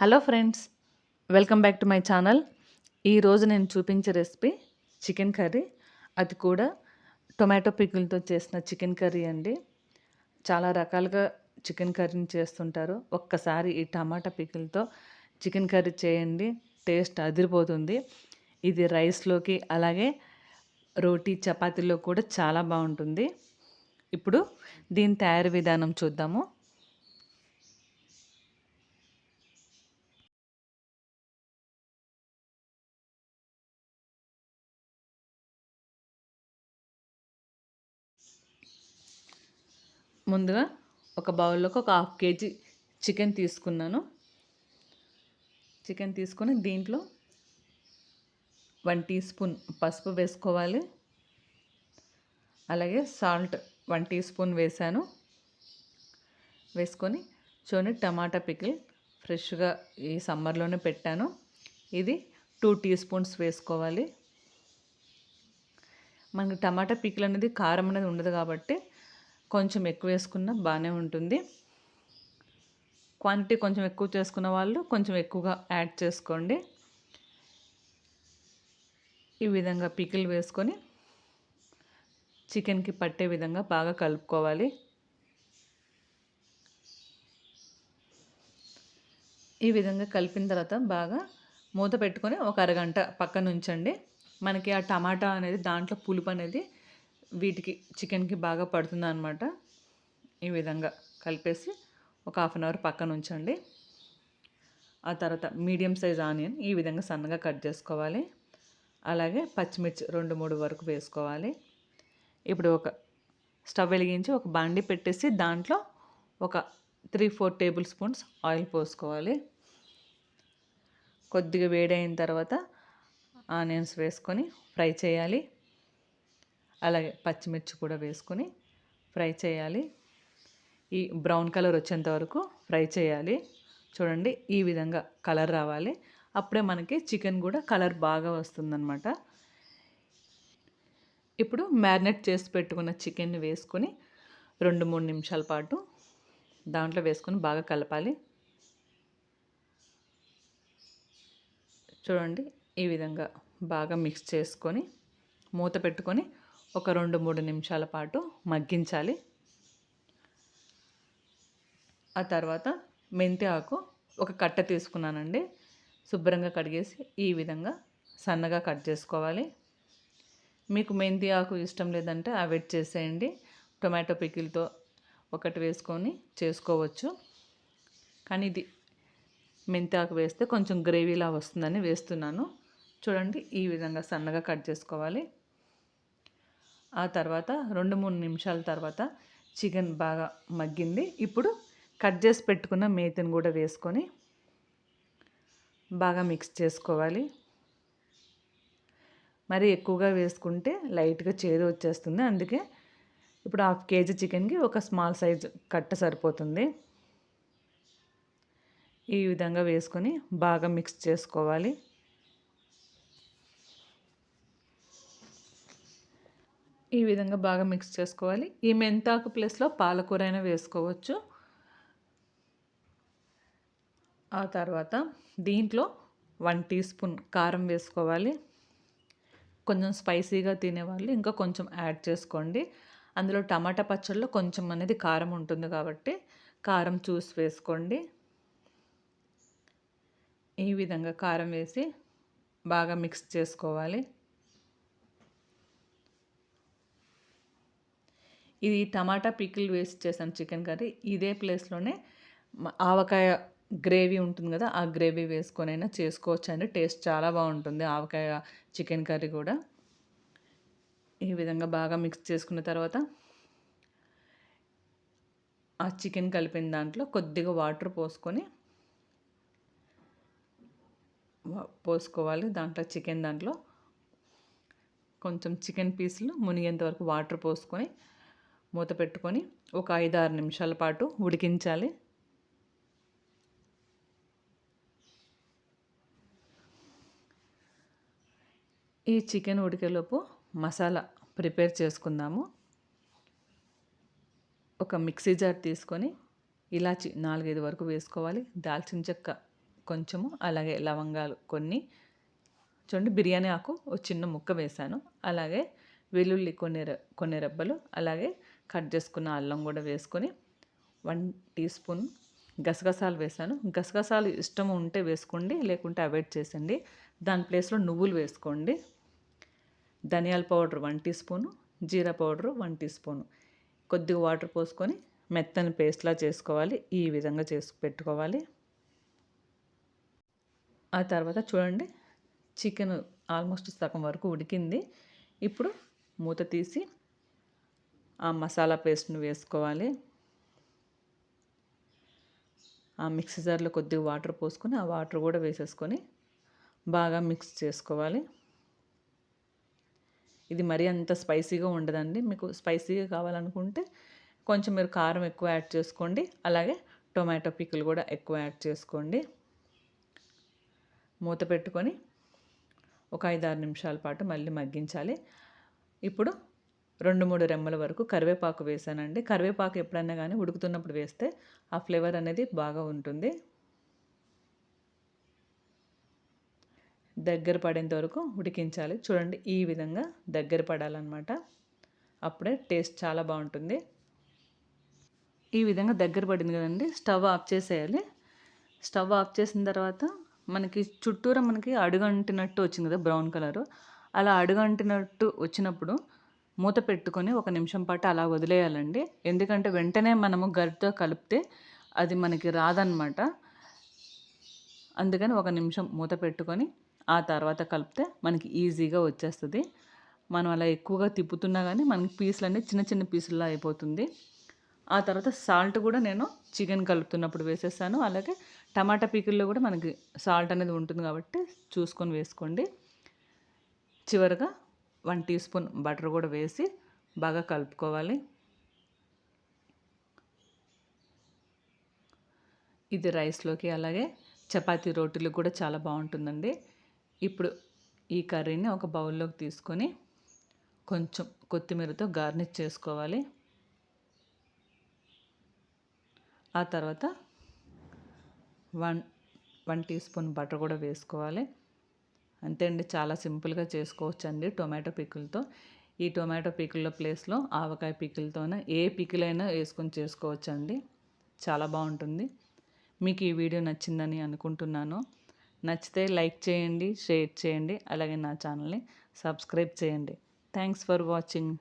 Hello friends welcome back to my channel. ఈరోజు నేను చూపించే రెసిపీ చికెన్ కర్రీ. అది కూడా టొమాటో పిక్కులతో చేసిన చికెన్ కర్రీ అండి. చాలా రకాలుగా చికెన్ కర్రీని చేస్తుంటారు. ఒక్కసారి ఈ టమాటా పిక్కులతో చికెన్ కర్రీ చేయండి టేస్ట్ అదిరిపోతుంది. ఇది రైస్లోకి అలాగే రోటీ చపాతీలో కూడా చాలా బాగుంటుంది. ఇప్పుడు దీని తయారీ విధానం చూద్దాము. ముందుగా ఒక బౌల్లోకి ఒక హాఫ్ కేజీ చికెన్ తీసుకున్నాను. చికెన్ తీసుకొని దీంట్లో వన్ టీ స్పూన్ పసుపు వేసుకోవాలి. అలాగే సాల్ట్ వన్ టీ స్పూన్ వేసాను వేసుకొని చూడండి టమాటా పికిల్ ఫ్రెష్గా ఈ సమ్మర్లోనే పెట్టాను. ఇది టూ టీ స్పూన్స్ వేసుకోవాలి. మనకి టమాటా పికిల్ అనేది కారం అనేది ఉండదు కాబట్టి కొంచెం ఎక్కువ వేసుకున్న బాగానే ఉంటుంది. క్వాంటిటీ కొంచెం ఎక్కువ చేసుకున్న వాళ్ళు కొంచెం ఎక్కువగా యాడ్ చేసుకోండి. ఈ విధంగా పికిల్ వేసుకొని చికెన్కి పట్టే విధంగా బాగా కలుపుకోవాలి. ఈ విధంగా కలిపిన తర్వాత బాగా మూత పెట్టుకొని ఒక అరగంట పక్కన ఉంచండి. మనకి ఆ టమాటా అనేది దాంట్లో పులుపు అనేది వీటికి చికెన్కి బాగా పడుతుంది అనమాట ఈ విధంగా కలిపేసి ఒక హాఫ్ అన్ అవర్ పక్కన ఉంచండి. ఆ తర్వాత మీడియం సైజ్ ఆనియన్ ఈ విధంగా సన్నగా కట్ చేసుకోవాలి. అలాగే పచ్చిమిర్చి రెండు మూడు వరకు వేసుకోవాలి. ఇప్పుడు ఒక స్టవ్ వెలిగించి ఒక బాండి పెట్టేసి దాంట్లో ఒక three four table spoons oil పోసుకోవాలి. కొద్దిగా వేడైన తర్వాత ఆనియన్స్ వేసుకొని ఫ్రై చేయాలి. అలాగే పచ్చిమిర్చి కూడా వేసుకొని ఫ్రై చేయాలి. ఈ బ్రౌన్ కలర్ వచ్చేంత వరకు ఫ్రై చేయాలి. చూడండి ఈ విధంగా కలర్ రావాలి. అప్పుడే మనకి చికెన్ కూడా కలర్ బాగా వస్తుందన్నమాట. ఇప్పుడు మ్యారినేట్ చేసి పెట్టుకున్న చికెన్ని వేసుకొని రెండు మూడు నిమిషాల పాటు దాంట్లో వేసుకొని బాగా కలపాలి. చూడండి ఈ విధంగా బాగా మిక్స్ చేసుకొని మూత పెట్టుకొని ఒక రెండు మూడు నిమిషాల పాటు మగ్గించాలి. ఆ తర్వాత మెంతి ఆకు ఒక కట్ట తీసుకున్నానండి. శుభ్రంగా కడిగేసి ఈ విధంగా సన్నగా కట్ చేసుకోవాలి. మీకు మెంతి ఆకు ఇష్టం లేదంటే అవాయిడ్ చేసేయండి. టొమాటో పికిల్తో ఒకటి వేసుకొని చేసుకోవచ్చు. కానీ ఇది మెంతి ఆకు వేస్తే కొంచెం గ్రేవీలా వస్తుందని వేస్తున్నాను. చూడండి ఈ విధంగా సన్నగా కట్ చేసుకోవాలి. ఆ తర్వాత రెండు మూడు నిమిషాల తర్వాత చికెన్ బాగా మగ్గింది. ఇప్పుడు కట్ చేసి పెట్టుకున్న మేతిని కూడా వేసుకొని బాగా మిక్స్ చేసుకోవాలి. మరి ఎక్కువగా వేసుకుంటే లైట్గా చేదు వచ్చేస్తుంది. అందుకే ఇప్పుడు హాఫ్ కేజీ చికెన్కి ఒక స్మాల్ సైజ్ కట్ట సరిపోతుంది. ఈ విధంగా వేసుకొని బాగా మిక్స్ చేసుకోవాలి. ఈ విధంగా బాగా మిక్స్ చేసుకోవాలి. ఈ మెంతాకు ప్లేస్లో పాలకూర అయినా వేసుకోవచ్చు. ఆ తర్వాత దీంట్లో వన్ టీ స్పూన్ కారం వేసుకోవాలి. కొంచెం స్పైసీగా తినేవాళ్ళు ఇంకా కొంచెం యాడ్ చేసుకోండి. అందులో టమాటా పచ్చళ్ళలో కొంచెం అనేది కారం ఉంటుంది కాబట్టి కారం చూసి వేసుకోండి. ఈ విధంగా కారం వేసి బాగా మిక్స్ చేసుకోవాలి. ఇది టమాటా పికిల్ వేసి చేశాను చికెన్ కర్రీ. ఇదే ప్లేస్లోనే ఆవకాయ గ్రేవీ ఉంటుంది కదా ఆ గ్రేవీ వేసుకొని అయినా చేసుకోవచ్చు అండి టేస్ట్ చాలా బాగుంటుంది ఆవకాయ చికెన్ కర్రీ కూడా. ఈ విధంగా బాగా మిక్స్ చేసుకున్న తర్వాత ఆ చికెన్ కలిపిన దాంట్లో కొద్దిగా వాటర్ పోసుకొని పోసుకోవాలి. దాంట్లో చికెన్ దాంట్లో కొంచెం చికెన్ పీసులు మునిగేంత వరకు వాటర్ పోసుకొని మూత పెట్టుకొని ఒక ఐదు ఆరు నిమిషాల పాటు ఉడికించాలి. ఈ చికెన్ ఉడికేలోపు మసాలా ప్రిపేర్ చేసుకుందాము. ఒక మిక్సీ జార్ తీసుకొని ఇలాచి నాలుగైదు వరకు వేసుకోవాలి. దాల్చిన చెక్క కొంచెము అలాగే లవంగాలు కొన్ని. చూడండి బిర్యానీ ఆకు ఒక చిన్న ముక్క వేశాను. అలాగే వెల్లుల్లి కొన్ని కొన్ని రెబ్బలు అలాగే కట్ చేసుకున్న అల్లం కూడా వేసుకొని వన్ టీ స్పూన్ గసగసాలు వేసాను. గసగసాలు ఇష్టం ఉంటే వేసుకోండి లేకుంటే అవాయిడ్ చేసండి దాని ప్లేస్లో నువ్వులు వేసుకోండి. ధనియాల పౌడర్ వన్ టీ స్పూను జీరా పౌడర్ వన్ టీ స్పూను. కొద్దిగా వాటర్ పోసుకొని మెత్తని పేస్ట్లా చేసుకోవాలి. ఈ విధంగా చేసి పెట్టుకోవాలి. ఆ తర్వాత చూడండి చికెన్ ఆల్మోస్ట్ సగం వరకు ఉడికింది. ఇప్పుడు మూత తీసి ఆ మసాలా పేస్ట్ని వేసుకోవాలి. ఆ మిక్సీ జార్లో కొద్దిగా వాటర్ పోసుకొని ఆ వాటర్ కూడా వేసేసుకొని బాగా మిక్స్ చేసుకోవాలి. ఇది మరీ అంత స్పైసీగా ఉండదండి. మీకు స్పైసీగా కావాలనుకుంటే కొంచెం మీరు కారం ఎక్కువ యాడ్ చేసుకోండి. అలాగే టొమాటో పిక్కులు కూడా ఎక్కువ యాడ్ చేసుకోండి. మూత పెట్టుకొని ఒక ఐదు ఆరు నిమిషాల పాటు మళ్ళీ మగ్గించాలి. ఇప్పుడు రెండు మూడు రెమ్మల వరకు కరివేపాకు వేసానండి. కరివేపాకు ఎప్పుడన్నా కానీ ఉడుకుతున్నప్పుడు వేస్తే ఆ ఫ్లేవర్ అనేది బాగా ఉంటుంది. దగ్గర పడేంత వరకు ఉడికించాలి. చూడండి ఈ విధంగా దగ్గర పడాలన్నమాట. అప్పుడే టేస్ట్ చాలా బాగుంటుంది. ఈ విధంగా దగ్గర పడింది కదండి స్టవ్ ఆఫ్ చేసేయాలి. స్టవ్ ఆఫ్ చేసిన తర్వాత మనకి చుట్టూరా మనకి అడుగంటినట్టు వచ్చింది కదా బ్రౌన్ కలరు. అలా అడుగంటినట్టు వచ్చినప్పుడు మూత పెట్టుకొని ఒక నిమిషం పాటు అలా వదిలేయాలండి. ఎందుకంటే వెంటనే మనము గరిటతో కలిపితే అది మనకి రాదనమాట. అందుకని ఒక నిమిషం మూత పెట్టుకొని ఆ తర్వాత కలిపితే మనకి ఈజీగా వచ్చేస్తుంది. మనం అలా ఎక్కువగా తిప్పుతున్నా కానీ మనకి పీసులు అన్నీ చిన్న చిన్న పీసుల్లో అయిపోతుంది. ఆ తర్వాత సాల్ట్ కూడా నేను చికెన్ కలుపుతున్నప్పుడు వేసేస్తాను. అలాగే టమాటా పీకుల్లో కూడా మనకి సాల్ట్ అనేది ఉంటుంది కాబట్టి చూసుకొని వేసుకోండి. చివరిగా వన్ టీ స్పూన్ బటర్ కూడా వేసి బాగా కలుపుకోవాలి. ఇది రైస్లోకి అలాగే చపాతీ రోటీలు కూడా చాలా బాగుంటుందండి. ఇప్పుడు ఈ కర్రీని ఒక బౌల్లోకి తీసుకొని కొంచెం కొత్తిమీరతో గార్నిష్ చేసుకోవాలి. ఆ తర్వాత one one tea spoon butter కూడా వేసుకోవాలి. అంతే అండి చాలా సింపుల్గా చేసుకోవచ్చు అండి టొమాటో పిక్కులతో ఈ టొమాటో పిక్కుల ప్లేస్లో ఆవకాయ పిక్కులతోనే ఏ పిక్కులైనా వేసుకొని చేసుకోవచ్చు అండి చాలా బాగుంటుంది. మీకు ఈ వీడియో నచ్చిందని అనుకుంటున్నాను. నచ్చితే లైక్ చేయండి షేర్ చేయండి అలాగే నా ఛానల్ని సబ్స్క్రైబ్ చేయండి. Thanks for watching.